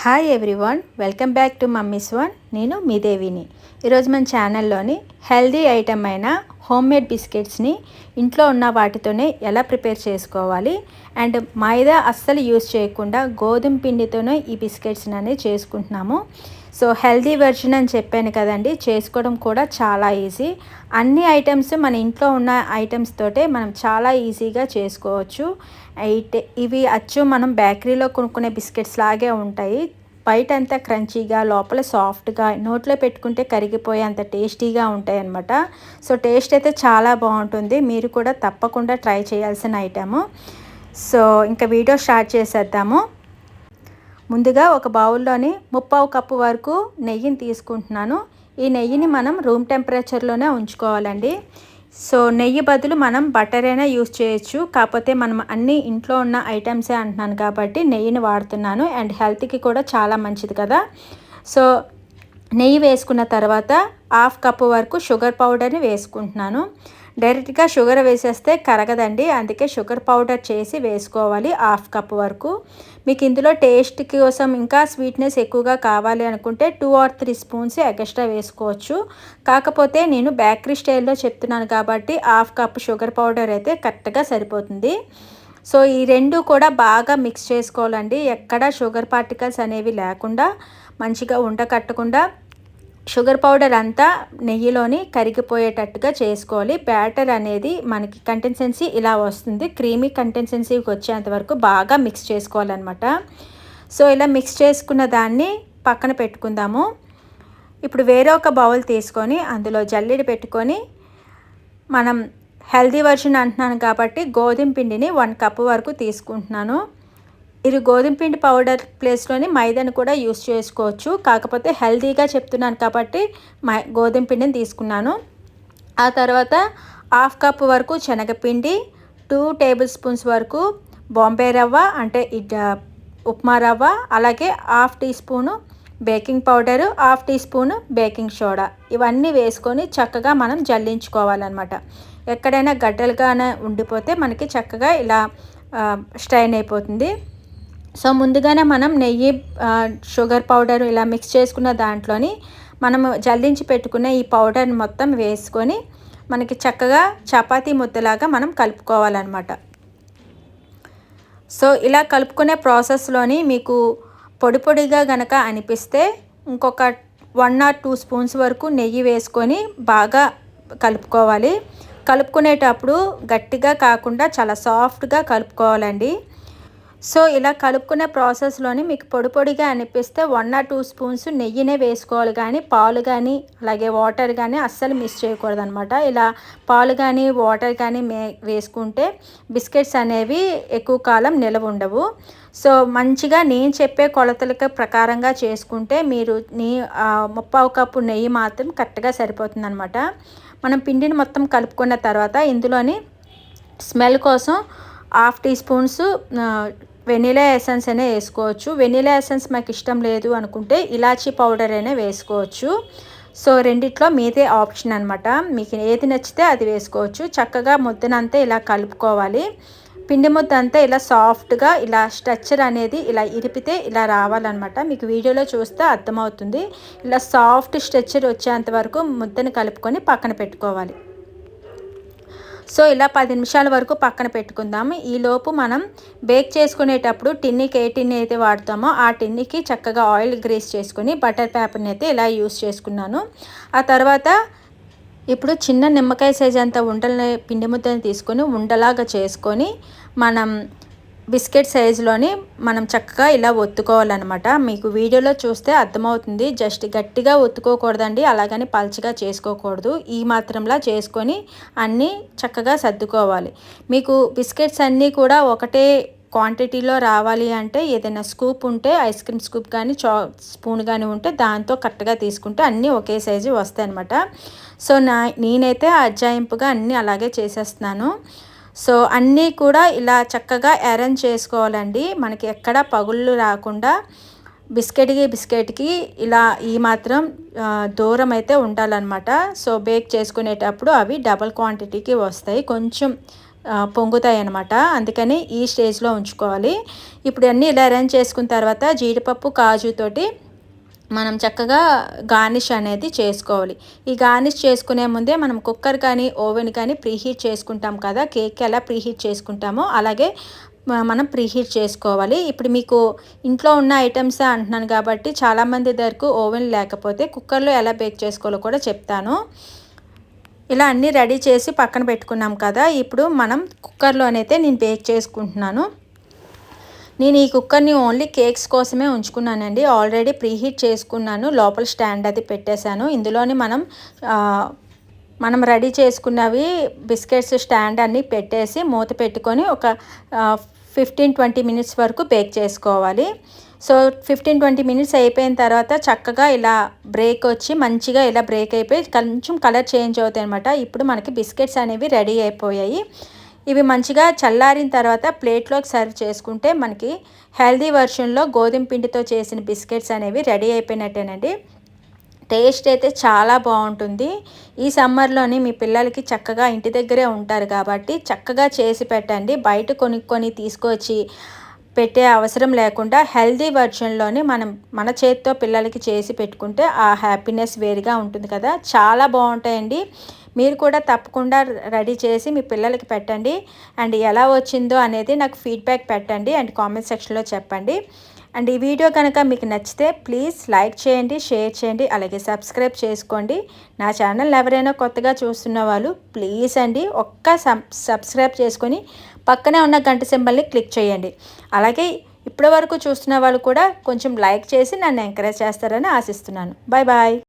Hi everyone welcome back to mummy's one నేను మీ దేవిని. ఈరోజు మన ఛానల్లోని హెల్దీ ఐటెం అయిన హోమ్ మేడ్ బిస్కెట్స్ని ఇంట్లో ఉన్న వాటితోనే ఎలా ప్రిపేర్ చేసుకోవాలి అండ్ మైదా అస్సలు యూజ్ చేయకుండా గోధుమ పిండితోనే ఈ బిస్కెట్స్ని అనేది చేసుకుంటున్నాము. సో హెల్దీ వెర్షన్ అని చెప్పాను కదండి చేసుకోవడం కూడా చాలా ఈజీ. అన్ని ఐటమ్స్ మన ఇంట్లో ఉన్న ఐటమ్స్ తోటే మనం చాలా ఈజీగా చేసుకోవచ్చు. అయితే ఇవి అచ్చు మనం బేకరీలో కొనుక్కునే బిస్కెట్స్ లాగే ఉంటాయి. బయట అంతా క్రంచీగా లోపల సాఫ్ట్గా నోట్లో పెట్టుకుంటే కరిగిపోయే అంత టేస్టీగా ఉంటాయన్నమాట. సో టేస్ట్ అయితే చాలా బాగుంటుంది. మీరు కూడా తప్పకుండా ట్రై చేయాల్సిన ఐటము. సో ఇంకా వీడియో స్టార్ట్ చేసేద్దాము. ముందుగా ఒక బౌల్లోని ముప్పావు కప్పు వరకు నెయ్యిని తీసుకుంటున్నాను. ఈ నెయ్యిని మనం రూమ్ టెంపరేచర్లోనే ఉంచుకోవాలండి. సో నెయ్యి బదులు మనం బటర్ అయినా యూస్ చేయొచ్చు. కాకపోతే మనం అన్ని ఇంట్లో ఉన్న ఐటమ్సే అంటున్నాను కాబట్టి నెయ్యిని వాడుతున్నాను అండ్ హెల్త్కి కూడా చాలా మంచిది కదా. సో నెయ్యి వేసుకున్న తర్వాత హాఫ్ కప్పు వరకు షుగర్ పౌడర్ని వేసుకుంటున్నాను. డైరెక్ట్గా షుగర్ వేసేస్తే కరగదండి. అందుకే షుగర్ పౌడర్ చేసి వేసుకోవాలి హాఫ్ కప్ వరకు. మీకు ఇందులో టేస్ట్ కోసం ఇంకా స్వీట్నెస్ ఎక్కువగా కావాలి అనుకుంటే two or three spoons extra వేసుకోవచ్చు. కాకపోతే నేను బేకరీ స్టైల్లో చెప్తున్నాను కాబట్టి హాఫ్ కప్ షుగర్ పౌడర్ అయితే కరెక్ట్గా సరిపోతుంది. సో ఈ రెండు కూడా బాగా మిక్స్ చేసుకోవాలండి. ఎక్కడ షుగర్ పార్టికల్స్ అనేవి లేకుండా మంచిగా ఉండకట్టకుండా షుగర్ పౌడర్ అంతా నెయ్యిలోని కరిగిపోయేటట్టుగా చేసుకోవాలి. బ్యాటర్ అనేది మనకి కంటెన్సెన్సీ ఇలా వస్తుంది. క్రీమీ కంటెన్సెన్సీకి వచ్చేంత వరకు బాగా మిక్స్ చేసుకోవాలన్నమాట. సో ఇలా మిక్స్ చేసుకున్న దాన్ని పక్కన పెట్టుకుందాము. ఇప్పుడు వేరే ఒక బౌల్ తీసుకొని అందులో జల్లెడి పెట్టుకొని మనం హెల్దీ వర్షన్ అంటున్నాను కాబట్టి గోధుమ పిండిని వన్ కప్ వరకు తీసుకుంటున్నాను. ఇది గోధుమ పిండి పౌడర్ ప్లేస్లోని మైదాను కూడా యూస్ చేసుకోవచ్చు. కాకపోతే హెల్తీగా చెప్తున్నాను కాబట్టి మై గోధుమ పిండిని తీసుకున్నాను. ఆ తర్వాత హాఫ్ కప్ వరకు శనగపిండి టూ టేబుల్ స్పూన్స్ వరకు బాంబే రవ్వ అంటే ఉప్మా రవ్వ అలాగే half teaspoon baking powder half teaspoon baking soda. ఇవన్నీ వేసుకొని చక్కగా మనం జల్లించుకోవాలన్నమాట. ఎక్కడైనా గడ్డలుగానే ఉండిపోతే మనకి చక్కగా ఇలా స్ట్రైన్ అయిపోతుంది. సో ముందుగానే మనం నెయ్యి షుగర్ పౌడర్ ఇలా మిక్స్ చేసుకున్న దాంట్లోని మనం జల్లించి పెట్టుకున్న ఈ పౌడర్ని మొత్తం వేసుకొని మనకి చక్కగా చపాతీ ముద్దలాగా మనం కలుపుకోవాలన్నమాట. సో ఇలా కలుపుకునే ప్రాసెస్లోని మీకు పొడి పొడిగా గనక అనిపిస్తే ఇంకొక వన్ ఆర్ టూ స్పూన్స్ వరకు నెయ్యి వేసుకొని బాగా కలుపుకోవాలి. కలుపుకునేటప్పుడు గట్టిగా కాకుండా చాలా సాఫ్ట్గా కలుపుకోవాలండి. సో ఇలా కలుపుకునే ప్రాసెస్లోని మీకు పొడి పొడిగా అనిపిస్తే వన్ ఆర్ టూ స్పూన్స్ నెయ్యినే వేసుకోవాలి కానీ పాలు కానీ అలాగే వాటర్ కానీ అస్సలు మిస్ చేయకూడదు అనమాట ఇలా పాలు కానీ వాటర్ కానీ మే వేసుకుంటే బిస్కెట్స్ అనేవి ఎక్కువ కాలం నిలవ ఉండవు. సో మంచిగా నేను చెప్పే కొలతలకి ప్రకారంగా చేసుకుంటే మీరు నీ ముప్పావు కప్పు నెయ్యి మాత్రం కరెక్ట్గా సరిపోతుంది అనమాట మనం పిండిని మొత్తం కలుపుకున్న తర్వాత ఇందులోని స్మెల్ కోసం half teaspoons vanilla essence అనే వేసుకోవచ్చు. వెనీలా ఎసెన్స్ మాకు ఇష్టం లేదు అనుకుంటే ఇలాచీ పౌడర్ అయినా వేసుకోవచ్చు. సో రెండిట్లో మీదే ఆప్షన్ అనమాట మీకు ఏది నచ్చితే అది వేసుకోవచ్చు. చక్కగా ముద్దనంతా ఇలా కలుపుకోవాలి. పిండి ముద్ద అంతా ఇలా సాఫ్ట్గా ఇలా స్ట్రక్చర్ అనేది ఇలా ఇరిపితే ఇలా రావాలన్నమాట. మీకు వీడియోలో చూస్తే అర్థమవుతుంది. ఇలా సాఫ్ట్ స్ట్రక్చర్ వచ్చేంత వరకు ముద్దని కలుపుకొని పక్కన పెట్టుకోవాలి. సో ఇలా పది నిమిషాల వరకు పక్కన పెట్టుకుందాము. ఈలోపు మనం బేక్ చేసుకునేటప్పుడు టిన్నికి ఏ టిన్ని అయితే వాడతామో ఆ టిన్నికి చక్కగా ఆయిల్ గ్రీస్ చేసుకుని బటర్ పేపర్ని అయితే ఇలా యూస్ చేసుకున్నాను. ఆ తర్వాత ఇప్పుడు చిన్న నిమ్మకాయ సైజ్ అంత ఉండలని పిండి ముద్దని తీసుకొని ఉండలాగా చేసుకొని మనం బిస్కెట్ సైజులోని మనం చక్కగా ఇలా ఒత్తుకోవాలన్నమాట. మీకు వీడియోలో చూస్తే అర్థమవుతుంది. జస్ట్ గట్టిగా ఒత్తుకోకూడదండి. అలాగని పల్చగా చేసుకోకూడదు. ఈ మాత్రంలా చేసుకొని అన్నీ చక్కగా సర్దుకోవాలి. మీకు బిస్కెట్స్ అన్నీ కూడా ఒకటే క్వాంటిటీలో రావాలి అంటే ఏదైనా స్కూప్ ఉంటే ఐస్ క్రీమ్ స్కూప్ కానీ చా స్పూన్ కానీ ఉంటే దాంతో కరెక్ట్గా తీసుకుంటే అన్నీ ఒకే సైజు వస్తాయి అనమాట సో నా నేనైతే అజ్జాయింపుగా అన్నీ అలాగే చేసేస్తున్నాను. సో అన్నీ కూడా ఇలా చక్కగా అరేంజ్ చేసుకోవాలండి. మనకి ఎక్కడ పగుళ్ళు రాకుండా బిస్కెట్కి బిస్కెట్కి ఇలా ఈ మాత్రం దూరం అయితే ఉండాలన్నమాట. సో బేక్ చేసుకునేటప్పుడు అవి డబల్ క్వాంటిటీకి వస్తాయి. కొంచెం పొంగుతాయి అన్నమాట. అందుకని ఈ స్టేజ్లో ఉంచుకోవాలి. ఇప్పుడు అన్నీ ఇలా అరేంజ్ చేసుకున్న తర్వాత జీడిపప్పు కాజుతోటి మనం చక్కగా గార్నిష్ అనేది చేసుకోవాలి. ఈ గార్నిష్ చేసుకునే ముందే మనం కుక్కర్ కానీ ఓవెన్ కానీ ప్రీహీట్ చేసుకుంటాం కదా. కేక్ ఎలా ప్రీహీట్ చేసుకుంటామో అలాగే మనం ప్రీహీట్ చేసుకోవాలి. ఇప్పుడు మీకు ఇంట్లో ఉన్న ఐటమ్స్ అంటున్నాను కాబట్టి చాలామంది దగ్గరకు ఓవెన్ లేకపోతే కుక్కర్లో ఎలా బేక్ చేసుకోవాలో కూడా చెప్తాను. ఇలా అన్నీ రెడీ చేసి పక్కన పెట్టుకున్నాం కదా. ఇప్పుడు మనం కుక్కర్లోనైతే నేను బేక్ చేసుకుంటున్నాను. నేను ఈ కుక్కర్ని ఓన్లీ కేక్స్ కోసమే ఉంచుకున్నానండి. ఆల్రెడీ ప్రీహీట్ చేసుకున్నాను. లోపల స్టాండ్ అది పెట్టేశాను. ఇందులోని మనం మనం రెడీ చేసుకున్నవి బిస్కెట్స్ స్టాండ్ అన్నీ పెట్టేసి మూత పెట్టుకొని ఒక ఫిఫ్టీన్ ట్వంటీ మినిట్స్ వరకు బేక్ చేసుకోవాలి. సో ఫిఫ్టీన్ ట్వంటీ మినిట్స్ అయిపోయిన తర్వాత చక్కగా ఇలా బ్రేక్ వచ్చి మంచిగా ఇలా బ్రేక్ అయిపోయి కొంచెం కలర్ చేంజ్ అవుతాయి అనమాట ఇప్పుడు మనకి బిస్కెట్స్ అనేవి రెడీ అయిపోయాయి. ఇవి మంచిగా చల్లారిన తర్వాత ప్లేట్లోకి సర్వ్ చేసుకుంటే మనకి హెల్దీ వర్షన్లో గోధుమ పిండితో చేసిన బిస్కెట్స్ అనేవి రెడీ అయిపోయినట్టేనండి. టేస్ట్ అయితే చాలా బాగుంటుంది. ఈ సమ్మర్లోని మీ పిల్లలకి చక్కగా ఇంటి దగ్గరే ఉంటారు కాబట్టి చక్కగా చేసి పెట్టండి. బయట కొనుక్కొని తీసుకొచ్చి పెట్టే అవసరం లేకుండా హెల్దీ వర్షన్లోనే మనం మన చేతితో పిల్లలకి చేసి పెట్టుకుంటే ఆ హ్యాపీనెస్ వేరుగా ఉంటుంది కదా. చాలా బాగుంటాయండి. మీరు కూడా తప్పకుండా రెడీ చేసి మీ పిల్లలకి పెట్టండి. అండ్ ఎలా వచ్చిందో అనేది నాకు ఫీడ్బ్యాక్ పెట్టండి. అండ్ కామెంట్ సెక్షన్లో చెప్పండి. అండ్ ఈ వీడియో కనుక మీకు నచ్చితే ప్లీజ్ లైక్ చేయండి షేర్ చేయండి అలాగే సబ్స్క్రైబ్ చేసుకోండి. నా ఛానల్ ఎవరైనా కొత్తగా చూస్తున్న వాళ్ళు ప్లీజ్ అండి ఒక్క సబ్స్క్రైబ్ చేసుకొని పక్కనే ఉన్న గంట సింబల్ని క్లిక్ చేయండి. అలాగే ఇప్పటి వరకు చూస్తున్న వాళ్ళు కూడా కొంచెం లైక్ చేసి నన్ను ఎంకరేజ్ చేస్తారని ఆశిస్తున్నాను. Bye bye